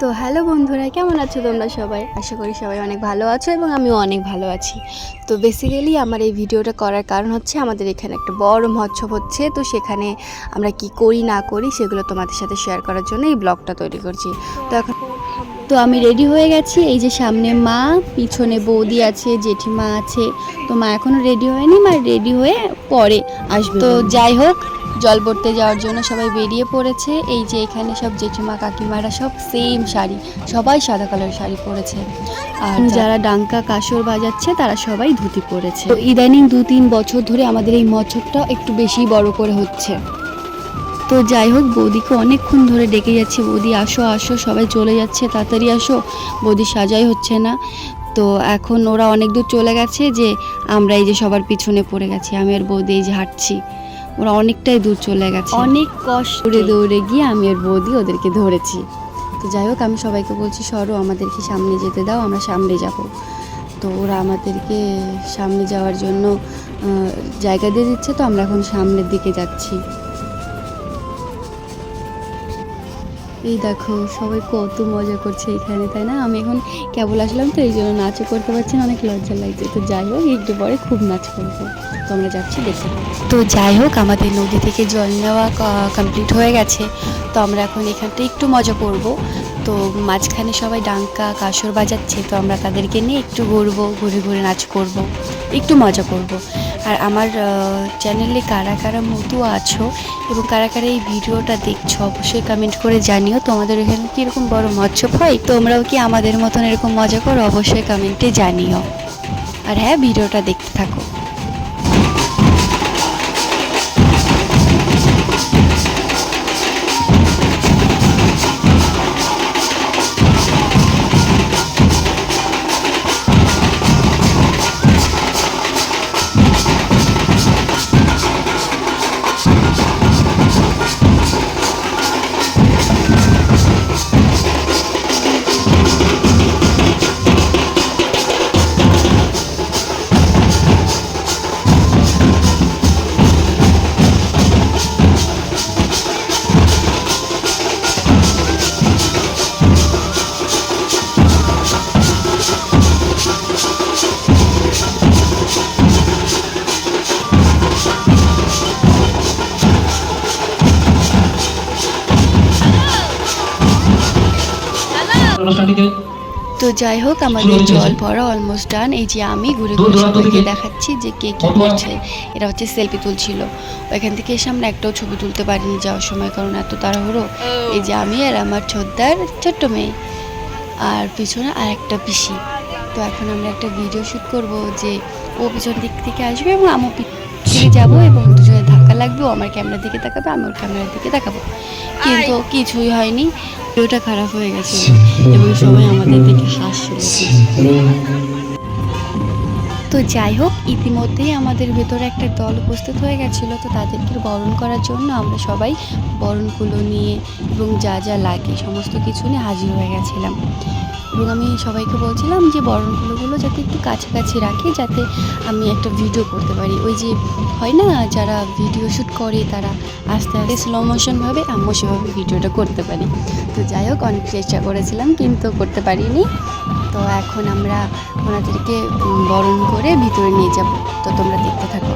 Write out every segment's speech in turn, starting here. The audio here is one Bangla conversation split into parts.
তো হ্যালো বন্ধুরা, কেমন আছো তোমরা সবাই? আশা করি সবাই অনেক ভালো আছো এবং আমিও অনেক ভালো আছি। তো বেসিক্যালি আমার এই ভিডিওটা করার কারণ হচ্ছে আমাদের এখানে একটা বড় মহোৎসব হচ্ছে। তো সেখানে আমরা কি করি, না করি সেগুলো তোমাদের সাথে শেয়ার করার জন্য এই ব্লগটা তৈরি করছি। তো এখন তো আমি রেডি হয়ে গেছি। এই যে সামনে মা, পিছনে বৌদি আছে, জেঠিমা আছে। তো মা এখনও রেডি হয়নি, মা রেডি হয়ে পরে আসবে। তো যাই হোক জল ভরতে যাওয়ার জন্য সবাই বেরিয়ে পড়েছে। এই যে এখানে সব জেঠিমা কাকিমারা সব সেম শাড়ি সবাই সাদা কালার শাড়ি পরেছে। আর যারা ডাঙ্কা কাসর বাজাচ্ছে তারা সবাই ধুতি পরেছে। তো ইদানিং দু তিন বছর ধরে আমাদের এই মৎসবটা একটু বেশি বড় করে হচ্ছে। তো যাই হোক বৌদিকে অনেকক্ষণ ধরে ডেকে যাচ্ছে। বৌদি আসো আসো সবাই চলে যাচ্ছে তাড়াতাড়ি আসো। বৌদি সাজাই হচ্ছে না। তো এখন ওরা অনেক দূর চলে গেছে যে আমরা এই যে সবার পিছনে পড়ে গেছি। আমি আর বৌদি এই যে হাঁটছি। ওরা অনেকটাই দূর চলে গেছে। অনেক কষ্ট। দৌড়ে দৌড়ে গিয়ে আমি আর বৌদি ওদেরকে ধরেছি। তো যাই হোক আমি সবাইকে বলছি সরো আমাদেরকে সামনে যেতে দাও আমরা সামনে যাব। তো ওরা আমাদেরকে সামনে যাওয়ার জন্য জায়গা দিয়ে দিচ্ছে তো আমরা এখন সামনের দিকে যাচ্ছি। এই দেখো, সবাই কত মজা করছে এখানে, তাই না? আমি এখন কেবল আসলাম তো, এই জন্য নাচও করতে পারছি না, অনেক লজ্জা লাগছে। তো যাই হোক, একটু পরে খুব নাচ করব। তো আমরা যাচ্ছি দেখতে। তো যাই হোক, আমাদের নদী থেকে জল নেওয়া কমপ্লিট হয়ে গেছে। তো আমরা এখন এখানটা একটু মজা করব। তো মাঝখানে সবাই ডাঙ্কা, কাসর বাজাচ্ছে, তো আমরা তাদেরকে নিয়ে একটু ঘুরবো, ঘুরে ঘুরে নাচ করব। একটু মজা করব। আর আমার চ্যানেলে কারা কারা মতো আছো এবং কারা কারা এই ভিডিওটা দেখছ, অবশ্যই কমেন্ট করে জানিও। তোমাদের এখানে কীরকম বড় মৎসব হয়? তোমরাও কি আমাদের মতন এরকম মজা করো? অবশ্যই কমেন্টে জানিও। আর হ্যাঁ ভিডিওটা দেখতে থাকো। অনুষ্ঠানটিতে তো যাই হোক আমাদের জল। ভরা অলমোস্ট ডান এই যে আমি ঘুরে ঘুরে সবাইকে দেখাচ্ছি যে কে কি করছে। এটা হচ্ছে সেলফি তুলছিল। ওইখান থেকে এসে আমরা একটাও ছবি তুলতে পারিনি যাওয়ার সময় কারণ এত তাড়াহুড়ো। এই যে আমি আর আমার ছোদ্দার ছোট্ট মেয়ে আর পিছনে আর একটা পিসি। তো এখন আমরা একটা ভিডিও শ্যুট করব যে ও পিছন দিক থেকে আসবে এবং আমি থেকে যাব এবং দুজনে ধাক্কা লাগবে ও আমার ক্যামেরার দিকে তাকাবে আমি ওর ক্যামেরার দিকে তাকাবো। কিন্তু কিছুই হয়নি ভিডিওটা খারাপ হয়ে গেছে। এবং সবাই আমাদের দিকে হাসছিল তো যাই হোক ইতিমধ্যেই আমাদের ভেতরে একটা দল উপস্থিত হয়ে গেছিল তো তাদেরকে বরণ করার জন্য আমরা সবাই বরণগুলো নিয়ে এবং যা যা লাগে সমস্ত কিছু নিয়ে হাজির হয়ে গেছিলাম। এবং আমি সবাইকে বলছিলাম যে বরণগুলোগুলো যাতে একটু কাছাকাছি রাখি, যাতে আমি একটা ভিডিও করতে পারি। ওই যে হয় না, যারা ভিডিও শ্যুট করে তারা আস্তে আস্তে স্লো মোশনভাবে আমিও সেভাবে ভিডিওটা করতে পারি। তো যাই হোক, অনেক চেষ্টা করেছিলাম, কিন্তু করতে পারিনি। তো এখন আমরা ওনাদেরকে বরণ করে ভিতরে নিয়ে যাব। তো তোমরা দেখতে থাকো।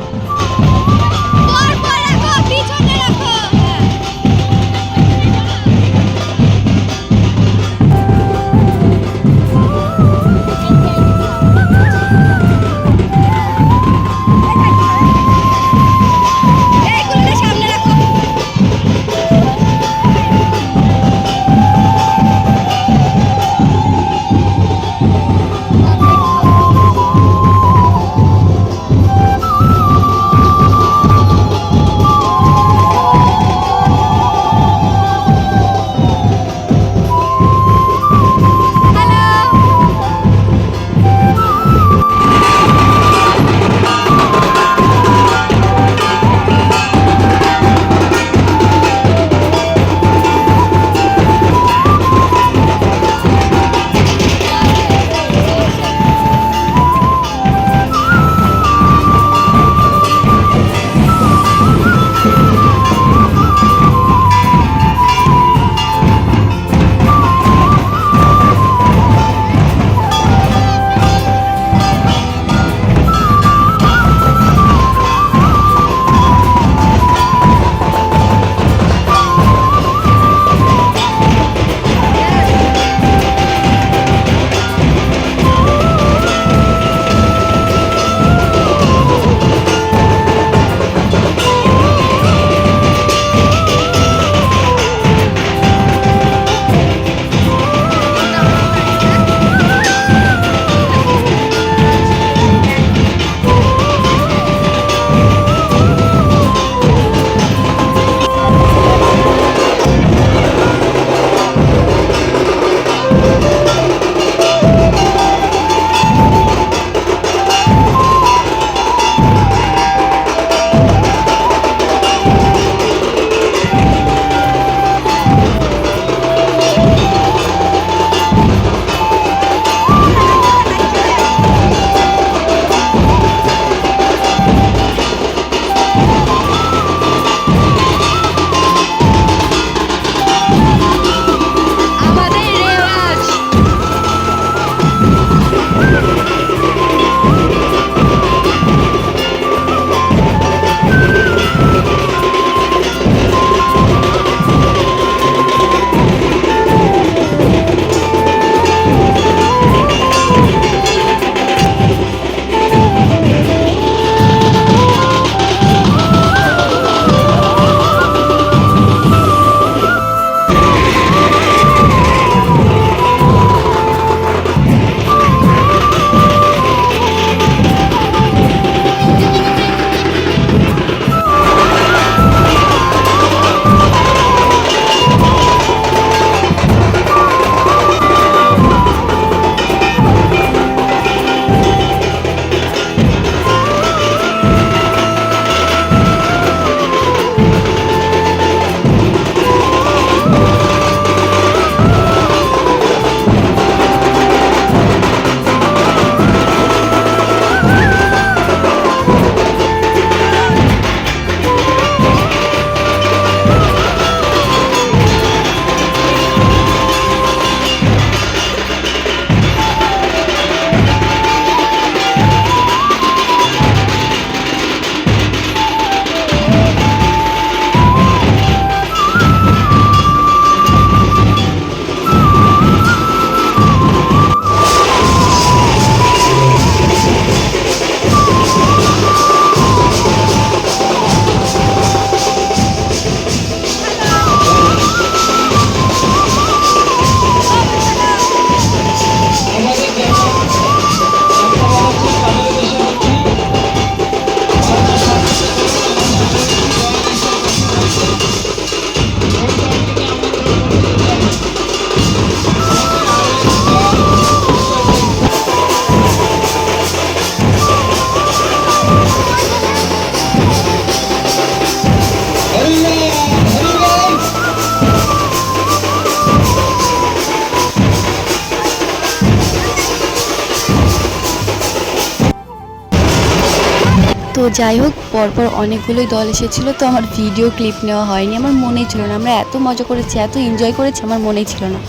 যাই হোক, পরপর অনেকগুলোই দল এসেছিল, তো আমার ভিডিও ক্লিপ নেওয়া হয়নি, আমার মনেই ছিল না। আমরা এত মজা করেছি, এত এনজয় করেছি, আমার মনেই ছিল না।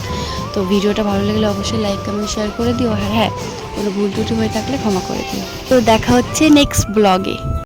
তো ভিডিওটা ভালো লাগলে অবশ্যই লাইক কমেন্ট শেয়ার করে দিও, আর হ্যাঁ কোনো ভুল ত্রুটি হয়ে থাকলে ক্ষমা করে দিও। তো দেখা হচ্ছে নেক্সট ব্লগে